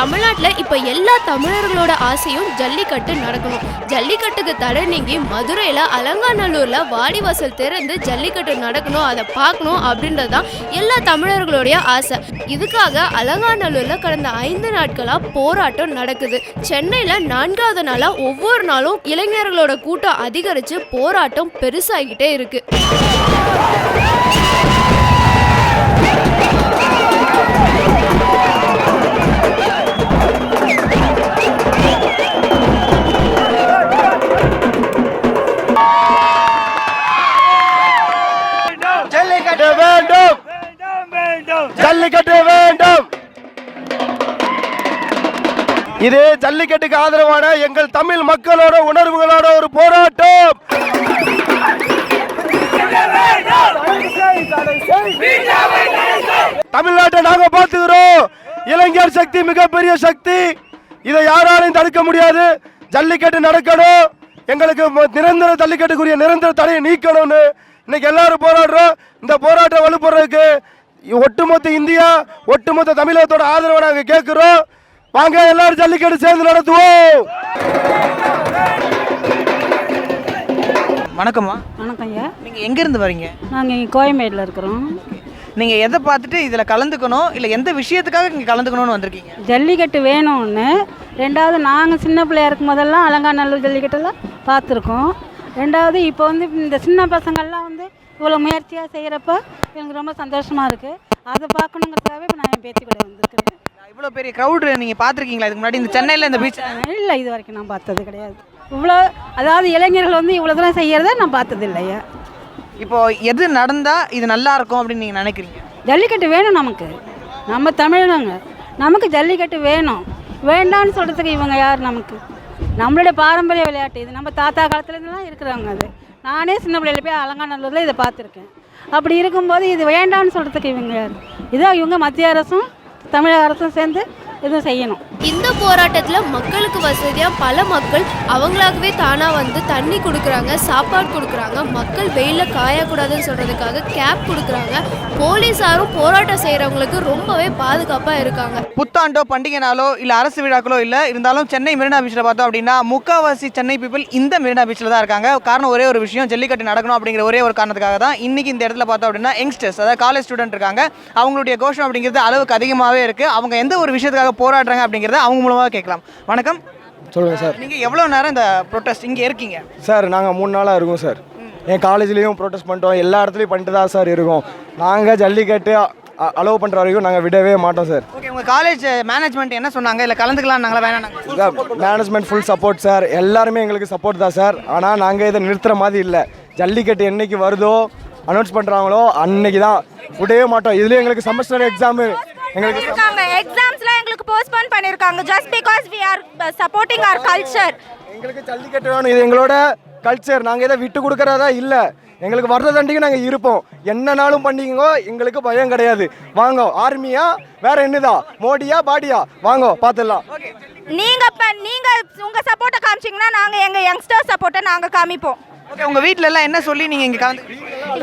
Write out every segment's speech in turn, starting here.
தமிழ்நாட்டில் இப்போ எல்லா தமிழர்களோட ஆசையும் ஜல்லிக்கட்டு நடக்கணும். ஜல்லிக்கட்டுக்கு தடை நீங்கி மதுரையில் அலங்காநல்லூரில் வாடிவாசல் திறந்து ஜல்லிக்கட்டு நடக்கணும் அதை பார்க்கணும் அப்படின்றது தான் எல்லா தமிழர்களுடைய ஆசை. இதுக்காக அலங்காநல்லூரில் கடந்த ஐந்து நாட்களாக போராட்டம் நடக்குது. சென்னையில் நான்காவது நாளாக ஒவ்வொரு நாளும் இளைஞர்களோட கூட்டம் அதிகரித்து போராட்டம் பெருசாகிட்டே இருக்குது இது ஜல்லிக்கட்டுக்கு ஆதரவான எங்கள் தமிழ் மக்களோட உணர்வுகளோட ஒரு போராட்டம். தமிழ்நாட்டை நாங்க பார்த்துக்கிறோம். இளைஞர் சக்தி மிகப்பெரிய சக்தி. இதை யாராலையும் தடுக்க முடியாது. ஜல்லிக்கட்டு நடக்கணும். எங்களுக்கு நிரந்தர ஜல்லிக்கட்டுக்குரிய நிரந்தர தடையை நீக்கணும்னு இன்னைக்கு எல்லாரும் போராடுறோம். இந்த போராட்டம் வலுப்படுறதுக்கு ஒட்டுமொத்த இந்தியா ஒட்டுமொத்த தமிழகத்தோட ஆதரவை நாங்கள் கேட்குறோம். வாங்க எல்லாரும் ஜல்லிக்கட்டு சேர்ந்து நடத்துவோம். வணக்கம்மா. வணக்கம் ஐயா நீங்கள் எங்கேருந்து வரீங்க? நாங்கள் இங்கே கோயம்பேடில் இருக்கிறோம். நீங்கள் எதை பார்த்துட்டு இதில் கலந்துக்கணும்? இல்லை எந்த விஷயத்துக்காக இங்கே கலந்துக்கணும்னு வந்திருக்கீங்க? ஜல்லிக்கட்டு வேணும்னு. ரெண்டாவது நாங்கள் சின்ன பிள்ளையா இருக்கும் போதெல்லாம் அலங்காநல்லூர் ஜல்லிக்கட்டெல்லாம் பார்த்துருக்கோம். ரெண்டாவது இப்போ வந்து இந்த சின்ன பசங்கள்லாம் வந்து இவ்வளோ முயற்சியாக செய்கிறப்ப எனக்கு ரொம்ப சந்தோஷமாக இருக்குது அதை பார்க்கணுங்கிறதுக்காகவே இப்போ நான் என் பேத்தி கூட வந்திருக்கிறேன். இவ்வளோ பெரிய க்ரௌடு நீங்கள் பார்த்துருக்கீங்களா? இதுக்கு முன்னாடி இந்த சென்னையில் இந்த பீச் இல்லை இது வரைக்கும் நான் பார்த்தது கிடையாது. இவ்வளோ அதாவது இளைஞர்கள் வந்து இவ்வளோ தூரம் செய்கிறத நான் பார்த்தது இல்லையா இப்போ எது நடந்தால் இது நல்லா இருக்கும் அப்படின்னு நீங்கள் நினைக்கிறீங்க? ஜல்லிக்கட்டு வேணும் நமக்கு. நம்ம தமிழனுங்க. நமக்கு ஜல்லிக்கட்டு வேணும். வேண்டாம்னு சொல்கிறதுக்கு இவங்க யார் நமக்கு? நம்மளுடைய பாரம்பரிய விளையாட்டு. இது நம்ம தாத்தா காலத்துலேருந்துலாம் இருக்கிறாங்க அது. நானே சின்ன பிள்ளையில போய் அலங்காநல்லூரில் இதை பார்த்துருக்கேன். அப்படி இருக்கும்போது இது வேண்டாம்னு சொல்கிறதுக்கு இவங்க யார்? இதோ இவங்க மத்திய அரசும் தமிழக அரசும் சேர்ந்து இதுவும் செய்யணும். இந்த போராட்டத்தில் மக்களுக்கு வசதியாக பல மக்கள் அவங்களாகவே தானாக வந்து தண்ணி கொடுக்குறாங்க சாப்பாடு கொடுக்குறாங்க. மக்கள் வெயிலில் காயக்கூடாதுன்னு சொல்கிறதுக்காக கேப் கொடுக்குறாங்க. போலீஸாரும் போராட்டம் செய்கிறவங்களுக்கு ரொம்பவே பாதுகாப்பாக இருக்காங்க. புத்தாண்டோ பண்டிகை நாளோ இல்லை அரசு விழாக்களோ இல்லை இருந்தாலும் சென்னை மெரினா பீச்சில் பார்த்தோம் அப்படின்னா முக்காவாசி சென்னை பீப்புள் இந்த மெரினா பீச்சில் தான் இருக்காங்க. காரணம் ஒரே ஒரு விஷயம் ஜல்லிக்கட்டு நடக்கணும் அப்படிங்கிற ஒரே ஒரு காரணத்துக்காக தான் இன்னைக்கு இந்த இடத்துல பார்த்தோம் அப்படின்னா யங்ஸ்டர்ஸ் அதாவது காலேஜ் ஸ்டூடெண்ட் இருக்காங்க. அவங்களுடைய கோஷம் அப்படிங்கிறது அளவுக்கு அதிகமாகவே இருக்குது அவங்க எந்த ஒரு விஷயத்துக்காக போராடுறாங்க அப்படிங்கிறத அவங்க மூலமாக கேட்கலாம். வணக்கம். சொல்லுங்க சார். நீங்கள் எவ்வளோ நேரம் இந்த ப்ரொட்டஸ்ட் இங்கே இருக்கீங்க? சார் நாங்கள் மூணு நாளாக இருக்கோம் சார். என் காலேஜ்லேயும் ப்ரொட்டஸ்ட் பண்ணிட்டோம். எல்லா இடத்துலையும் பண்ணிட்டு தான் சார் இருக்கோம். நாங்கள் ஜல்லிக்கட்டு அலோவ் பண்ணுற வரைக்கும் நாங்கள் விடவே மாட்டோம் சார். ஓகே உங்கள் காலேஜ் மேனேஜ்மெண்ட் என்ன சொன்னாங்க? இல்லை கலந்துக்கலாம் நாங்களா வேணாம் மேனேஜ்மெண்ட் ஃபுல் சப்போர்ட் சார். எல்லாருமே எங்களுக்கு சப்போர்ட் தான் சார். ஆனால் நாங்கள் இதை நிறுத்துற மாதிரி இல்லை. ஜல்லிக்கட்டு என்னைக்கு வருதோ அனௌன்ஸ் பண்ணுறாங்களோ அன்னைக்கு தான். விடவே மாட்டோம். இதுலேயும் எங்களுக்கு செமஸ்டர் எக்ஸாமு எங்களுக்கு எக்ஸாம்ஸ்லாம் எங்களுக்கு போஸ்ட்போன் பண்ணிருக்காங்க just because we are supporting our culture எங்களுக்கு ஜல்லிக்கட்டு வேணும். இது எங்களோட கல்ச்சர் நாங்கள் இதை விட்டு கொடுக்கறதா இல்லை. எங்களுக்கு வர்ற தண்டிக்கு நாங்கள் இருப்போம். என்னனாலும் பண்ணிக்கோ எங்களுக்கு பயம் கிடையாது. வாங்க. ஆர்மியா? வேற என்னதா? மோடியா? பாடியா? வாங்க. பார்த்துடலாம் நீங்க நீங்க உங்க சப்போர்ட்டை காமிச்சீங்கன்னா நாங்க எங்க யங்ஸ்டர் சப்போர்ட்டை நாங்க காமிப்போம். ஓகே உங்கள் வீட்டில எல்லாம் என்ன சொல்லி நீங்கள் இங்கே கலந்து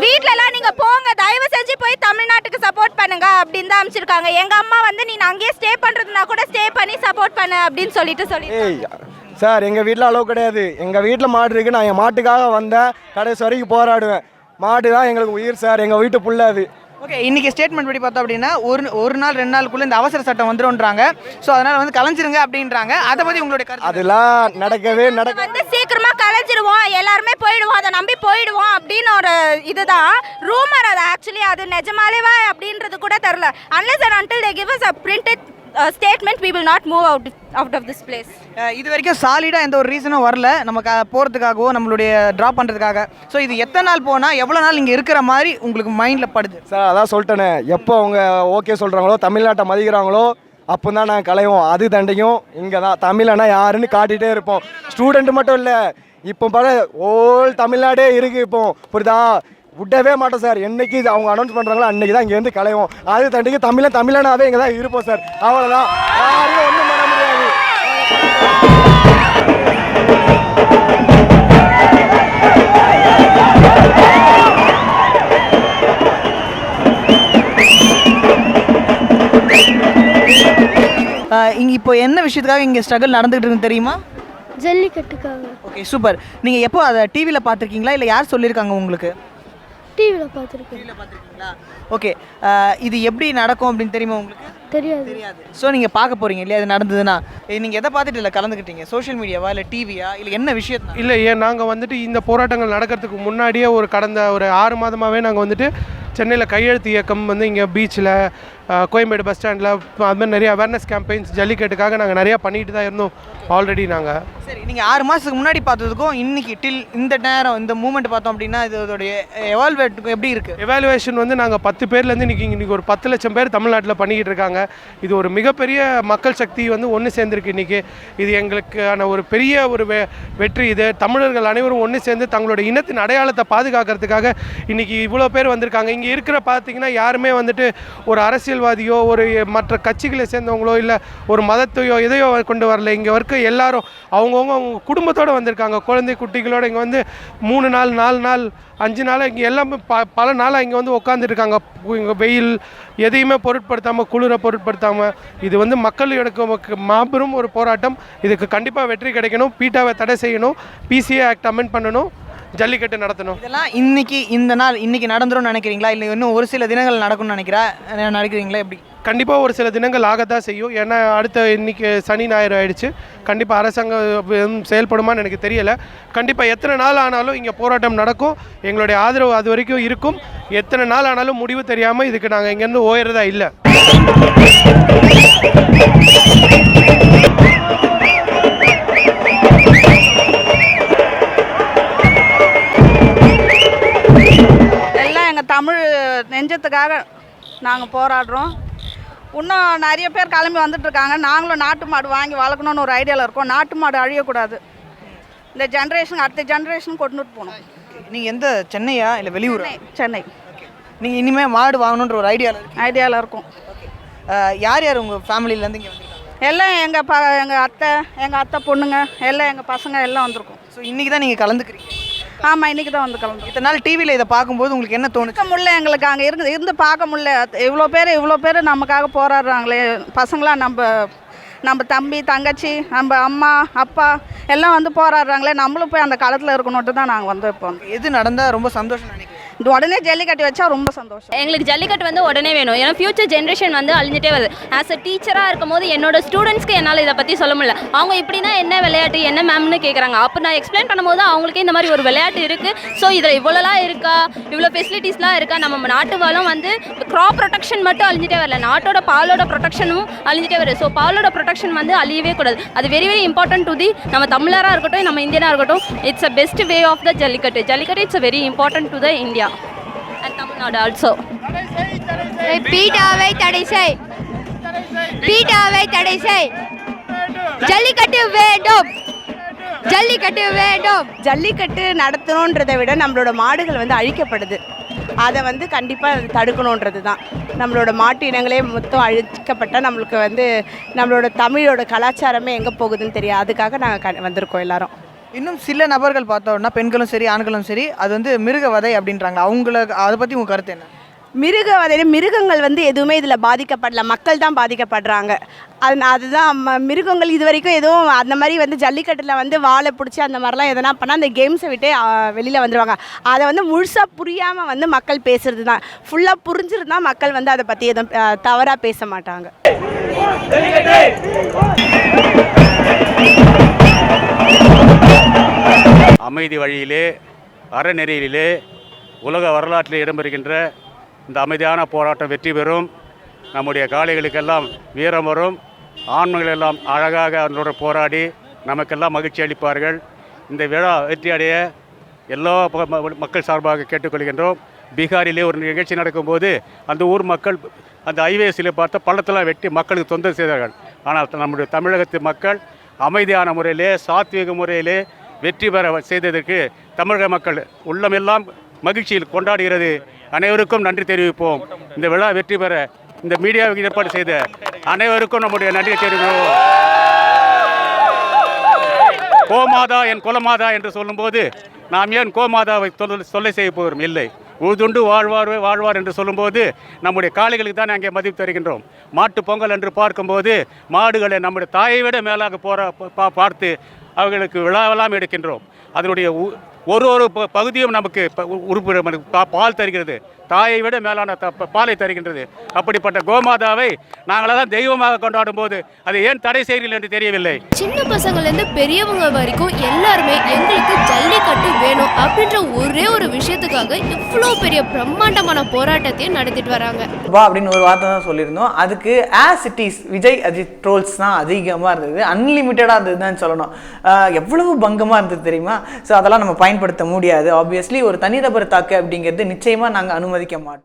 வீட்ல எல்லாம் நீங்க போங்க தயவு செஞ்சு போய் தமிழ்நாட்டுக்கு சப்போர்ட் பண்ணுங்க அப்படின்னு தான் அமைச்சிருக்காங்க எங்க அம்மா வந்து நீ அங்கேயே ஸ்டே பண்றதுனா கூட ஸ்டே பண்ணி சப்போர்ட் பண்ணு அப்படின்னு சொல்லிட்டு சொல்லி சார் எங்கள் வீட்டில் அளவு கிடையாது. எங்கள் வீட்டில் மாடு இருக்கு நான் என் மாட்டுக்காக வந்தேன். கடைசி வரைக்கும் போராடுவேன். மாடு தான் எங்களுக்கு உயிர் சார். எங்கள் வீட்டு புள்ள அது. ஓகே இன்னைக்கு ஸ்டேட்மெண்ட் படி பார்த்தோம் அப்படின்னா ஒரு ஒரு நாள் ரெண்டு நாளுக்குள்ள இந்த அவசர சட்டம் வந்துரும்ன்றாங்க. ஸோ அதனால வந்து கலைஞ்சிருங்க அப்படின்றாங்க. அதை பத்தி உங்களுடைய கருத்து அதெல்லாம் நடக்கவே நடக்க சீக்கிரமா கலைஞ்சிருவோம். எல்லாருமே போயிடுவோம். அதை நம்பி போயிடுவோம் அப்படின்னு ஒரு இதுதான். ரூமர் அது ஆக்சுவலி அது நிஜமாலேவா அப்படின்றது கூட தெரில unless and until they give us a printed uh, statement we will not move out out of this place. Ah இது வரைக்கும் சாலிடாக எந்த ஒரு ரீசனும் வரல. நமக்கு அஹ், போறதுக்காகவோ நம்மளுடைய ட்ராப் பண்ணுறதுக்காக ஸோ இது எத்தனை நாள் போனால் எவ்வளோ நாள் இங்கே இருக்கிற மாதிரி உங்களுக்கு மைண்டில் படுது? சார் அதான் சொல்லிட்டேனே. எப்போ அவங்க ஓகே சொல்கிறாங்களோ தமிழ்நாட்டை மதிக்கிறாங்களோ அப்போ தான் நாங்கள் கலைவோம். அது தண்டையும் இங்கே தான். தமிழனா யாருன்னு காட்டிகிட்டே இருப்போம். ஸ்டூடெண்ட் மட்டும் இல்லை. இப்போ பல ஓல் தமிழ்நாடே இருக்குது இப்போ. புரியுதா? விடவே மாட்டோம் சார். என்னைக்கு இது அவங்க அனௌன்ஸ் பண்ணுறாங்களோ அன்றைக்கி தான் இங்கேருந்து கலைவோம். அது தண்டைக்கு தமிழன் தமிழனாவே இங்கே தான் இருப்போம் சார். அவ்வளோதான் யாரும் ஒன்றும் பண்ண முடியாது. இங்கே இப்போ என்ன விஷயத்துக்காக இங்கே ஸ்ட்ரகிள் நடந்துகிட்டு இருக்குன்னு தெரியுமா? ஜல்லிக்கட்டுக்காக. ஓகே சூப்பர் நீங்கள் எப்போ அதை டிவியில் பார்த்துருக்கீங்களா? இல்லை யார் சொல்லியிருக்காங்க உங்களுக்கு? டிவியில் பார்த்துருக்கேன். பார்த்துருக்கீங்களா? ஓகே இது எப்படி நடக்கும் அப்படின்னு தெரியுமா உங்களுக்கு? தெரியாது. தெரியாது. ஸோ நீங்கள் பார்க்க போகிறீங்க இல்லையா? அது நடந்ததுன்னா நீங்கள் எதை பார்த்துட்டு இல்லை கலந்துக்கிட்டீங்க? சோஷியல் மீடியாவா இல்லை டிவியா இல்லை என்ன விஷயத்தான் இல்லை ஏன் நாங்கள் வந்துட்டு இந்த போராட்டங்கள் நடக்கிறதுக்கு முன்னாடியே ஒரு கடந்த ஒரு ஆறு மாதமாகவே நாங்கள் வந்துட்டு சென்னையில் கையெழுத்து இயக்கம் வந்து இங்கே பீச்சில் கோயம்பேடு பஸ் ஸ்டாண்டில் அது மாதிரி நிறைய அவேர்னஸ் கேம்பெயின்ஸ் ஜல்லிக்கட்டுக்காக நாங்கள் நிறையா பண்ணிட்டு தான் இருந்தோம். ஆல்ரெடி நாங்கள் சரி நீங்கள் ஆறு மாதத்துக்கு முன்னாடி பார்த்ததுக்கும் இன்னைக்கு டில் இந்த நேரம் இந்த மூமெண்ட் பார்த்தோம் அப்படின்னா இது இதோடைய எவால்வேட் எப்படி இருக்குது எவாலுவேஷன் வந்து நாங்கள் பத்து பேர்லேருந்து இன்றைக்கி இன்றைக்கி ஒரு பத்து லட்சம் பேர் தமிழ்நாட்டில் பண்ணிக்கிட்டு இருக்காங்க. இது ஒரு மிகப்பெரிய மக்கள் சக்தி வந்து ஒன்று சேர்ந்துருக்கு இன்றைக்கி இது எங்களுக்கான ஒரு பெரிய ஒரு வெ வெற்றி இது. தமிழர்கள் அனைவரும் ஒன்று சேர்ந்து தங்களோட இனத்தின் அடையாளத்தை பாதுகாக்கிறதுக்காக இன்றைக்கி இவ்வளோ பேர் வந்திருக்காங்க. இங்கே இருக்கிற பார்த்தீங்கன்னா யாருமே வந்துட்டு ஒரு அரசியல்வாதியோ ஒரு மற்ற கட்சிகளை சேர்ந்தவங்களோ இல்லை ஒரு மதத்தையோ எதையோ கொண்டு வரல. இங்கே இருக்க எல்லாரும் அவங்கவுங்க அவங்க குடும்பத்தோடு வந்திருக்காங்க. குழந்தை குட்டிகளோடு இங்கே வந்து மூணு நாள் நாலு நாள் அஞ்சு நாளாக இங்கே எல்லாமே ப பல நாளாக இங்கே வந்து உட்காந்துருக்காங்க இங்கே வெயில் எதையுமே பொருட்படுத்தாமல் குளிரை பொருட்படுத்தாமல் இது வந்து மக்கள் எடுக்க மாபெரும் ஒரு போராட்டம். இதுக்கு கண்டிப்பாக வெற்றி கிடைக்கணும். பீட்டாவை தடை செய்யணும். பிசிஏ ஆக்ட் அமெண்ட் பண்ணணும். ஜல்லிக்கட்டு நடத்தணும். இதெல்லாம் இன்னைக்கு இந்த நாள் இன்னைக்கு நடந்துரும்னு நினைக்கிறீங்களா? இல்லை இன்னும் ஒரு சில தினங்கள் நடக்கும்னு நினைக்கிறா? நினைக்கிறீங்களா எப்படி? கண்டிப்பாக ஒரு சில தினங்கள் ஆகத்தான் செய்யும். ஏன்னா அடுத்த இன்னைக்கு சனி ஞாயிறு ஆயிடுச்சு. கண்டிப்பாக அரசாங்கம் செயல்படுமான்னு எனக்கு தெரியலை. கண்டிப்பாக எத்தனை நாள் ஆனாலும் இங்கே போராட்டம் நடக்கும். எங்களுடைய ஆதரவு அது வரைக்கும் இருக்கும். எத்தனை நாள் ஆனாலும் முடிவு தெரியாமல் இதுக்கு நாங்கள் இங்கேருந்து ஓயறதா இல்லை. நெஞ்சத்துக்காக நாங்கள் போராடுறோம். இன்னும் நிறைய பேர் கிளம்பி வந்துட்டு இருக்காங்க நாங்களும் நாட்டு மாடு வாங்கி வளர்க்கணும்னு ஒரு ஐடியாவில் இருக்கோம். நாட்டு மாடு அழியக்கூடாது. இந்த ஜென்ரேஷன் அடுத்த ஜென்ரேஷன் கொண்டுட்டு போகணும். நீங்கள் எந்த சென்னையா இல்லை வெளியூரா? சென்னை நீங்கள் இனிமேல் மாடு வாங்கணுன்ற ஒரு ஐடியாவில் ஐடியாவில் இருக்கும். யார் யார் உங்கள் ஃபேமிலியிலேருந்து இங்கே எல்லாம் எங்கள் ப எங்கள் அத்தை எங்கள் அத்தை பொண்ணுங்க எல்லாம் எங்கள் பசங்க எல்லாம் வந்திருக்கோம். ஸோ இன்றைக்கி தான் நீங்கள் கலந்துக்கிறீங்க. ஆமாம் இன்றைக்கி தான் வந்து கலந்து இத்தனை நாள் டிவியில் இதை பார்க்கும்போது உங்களுக்கு என்ன தோணுச்சு? முடியல எங்களுக்கு அங்கே இருந்து இருந்து பார்க்க முடியல. இவ்வளோ பேர் இவ்வளோ பேர் நமக்காக போராடுறாங்களே. பசங்களாம் நம்ம நம்ம தம்பி தங்கச்சி நம்ம அம்மா அப்பா எல்லாம் வந்து போராடுறாங்களே. நம்மளும் போய் அந்த காலத்தில் இருக்கணுன்ட்டு தான் நாங்கள் வந்து இப்போ. எது நடந்தால் ரொம்ப சந்தோஷம் நினைக்கிறேன் இது உடனே ஜல்லிக்கட்டு வச்சா ரொம்ப சந்தோஷம். எங்களுக்கு ஜல்லிக்கட்டு வந்து உடனே வேணும். ஏன்னா ஃபியூச்சர் ஜென்ரேஷன் வந்து அழிஞ்சிட்டே வருது. ஆஸ் அ டீச்சராக இருக்கும் போது என்னோட ஸ்டூடெண்ட்ஸ்க்கு என்னால் இதை பற்றி சொல்ல முடியல. அவங்க இப்படின்னா என்ன விளையாட்டு என்ன மேம்னு கேட்குறாங்க அப்போ நான் எக்ஸ்பிளைன் பண்ணும்போது அவங்களுக்கே இந்த மாதிரி ஒரு விளையாட்டு இருக்குது ஸோ இதில் இவ்வளோலாம் இருக்கா? இவ்வளோ ஃபெசிலிட்டிஸ்லாம் இருக்கா? நம்ம நாட்டு வளம் வந்து க்ராப் ப்ரொடக்ஷன் மட்டும் அழிஞ்சிட்டே வரல. நாட்டோட பாலோட ப்ரொடக்ஷனும் அழிஞ்சிட்டே வருது. ஸோ பாலோட ப்ரொடக்ஷன் வந்து அழியவே கூடாது. அது very very important to the நம்ம தமிழராக இருக்கட்டும் நம்ம இந்தியனாக இருக்கட்டும். It's a best way of the Jallikattu. Jallikattu it's very important to the India Tamil Nadu also பீட்டாவை தடை செய் பீட்டாவை தடை செய் ஜல்லிக்கட்டு வேண்டும். ஜல்லிக்கட்டு வேண்டும். ஜல்லிக்கட்டு நடத்தணுன்றதை விட நம்மளோட மாடுகள் வந்து அழிக்கப்படுது. அதை வந்து கண்டிப்பாக தடுக்கணுன்றது தான். நம்மளோட மாட்டு இனங்களே மொத்தம் அழிக்கப்பட்டால் நம்மளுக்கு வந்து நம்மளோட தமிழோட கலாச்சாரமே எங்கே போகுதுன்னு தெரியாது. அதுக்காக நாங்கள் வந்திருக்கோம் எல்லாரும். இன்னும் சில நபர்கள் பார்த்தோம்னா பெண்களும் சரி ஆண்களும் சரி அது வந்து மிருக வதை அப்படின்றாங்க. அவங்கள அதை பற்றி உங்கள் கருத்து என்ன? மிருக வதையில மிருகங்கள் வந்து எதுவுமே இதில் பாதிக்கப்படல. மக்கள் தான் பாதிக்கப்படுறாங்க. அது அதுதான் மிருகங்கள் இது வரைக்கும் எதுவும் அந்த மாதிரி வந்து ஜல்லிக்கட்டில் வந்து வாழை பிடிச்சி அந்த மாதிரிலாம் எதனா பண்ணால் அந்த கேம்ஸை விட்டு வெளியில் வந்துடுவாங்க அதை வந்து முழுசாக புரியாமல் வந்து மக்கள் பேசுறது தான் ஃபுல்லாக புரிஞ்சிருந்தா மக்கள் வந்து அதை பற்றி எதுவும் தவறாக பேச மாட்டாங்க. அமைதி வழியிலே அறநெறியிலே உலக வரலாற்றில் இடம்பெறுகின்ற இந்த அமைதியான போராட்டம் வெற்றி பெறும். நம்முடைய காளைகளுக்கெல்லாம் வீரம் வரும். ஆண்மைகள் எல்லாம் அழகாக அவர்களோட போராடி நமக்கெல்லாம் மகிழ்ச்சி அளிப்பார்கள். இந்த விழா வெற்றி அடைய எல்லா ம- மக்கள் சார்பாக கேட்டுக்கொள்கின்றோம். பீகாரிலே ஒரு நிகழ்ச்சி நடக்கும்போது அந்த ஊர் மக்கள் அந்த ஹைவேஸில் பார்த்தா பள்ளத்தெல்லாம் வெட்டி மக்களுக்கு தொந்தரவு செய்தார்கள். ஆனால் நம்முடைய தமிழகத்து மக்கள் அமைதியான முறையிலே சாத்வீக முறையிலே வெற்றி பெற செய்ததற்கு தமிழக மக்கள் உள்ளமெல்லாம் மகிழ்ச்சியில் கொண்டாடுகிறது. அனைவருக்கும் நன்றி தெரிவிப்போம். இந்த விழா வெற்றி பெற இந்த மீடியாவுக்கு ஏற்பாடு செய்த அனைவருக்கும் நம்முடைய நன்றியை தெரிவிப்போம் கோமாதா என் குலமாதா என்று சொல்லும்போது நாம் ஏன் கோமாதாவை தொல்லை சொல்லை செய்ய போகிறோம்? இல்லை. உதுண்டு வாழ்வார் வாழ்வார் என்று சொல்லும்போது நம்முடைய காளைகளுக்கு தான் அங்கே மதிப்பு தருகின்றோம். மாட்டு பொங்கல் என்று பார்க்கும்போது மாடுகளை நம்முடைய தாயை விட மேலாக போற பா- பார்த்து அவர்களுக்கு விழாவெல்லாம் எடுக்கின்றோம். அதனுடைய உ- ஒரு ஒரு ப- பகுதியும் நமக்கு ப- உ- உறுப்பு பால் தருகிறது. தாயை விட மேலான த- பாலை தருகின்றது. அப்படிப்பட்ட கோமாதாவை நாங்களாம் தான் தெய்வமாக கொண்டாடும் போது அதை ஏன் தடை செய்கிறீர்கள் என்று தெரியவில்லை. சின்ன பசங்கள்லேருந்து பெரியவங்க வரைக்கும் எல்லாருமே எங்களுக்கு ஒரு இவ்வளோ பெரிய பிரம்மாண்டமான போராட்டத்தையும் நடத்திட்டு வராங்க. வா அப்படின்னு ஒரு வார்த்தை தான் சொல்லியிருந்தோம். அதுக்கு as it is Vijay Ajith trolls தான் அதிகமாக இருந்தது. அன்லிமிட்டடாக இருந்ததுன்னு சொல்லணும். ஆஹ் எவ்வளவு பங்கமாக இருந்தது தெரியுமா? ஸோ அதெல்லாம் நம்ம பயன்படுத்த முடியாது. ஆப்வியஸ்லி ஒரு தனிநபர் தாக்கு அப்படிங்கிறது நிச்சயமாக நாங்கள் அனுமதிக்க மாட்டோம்.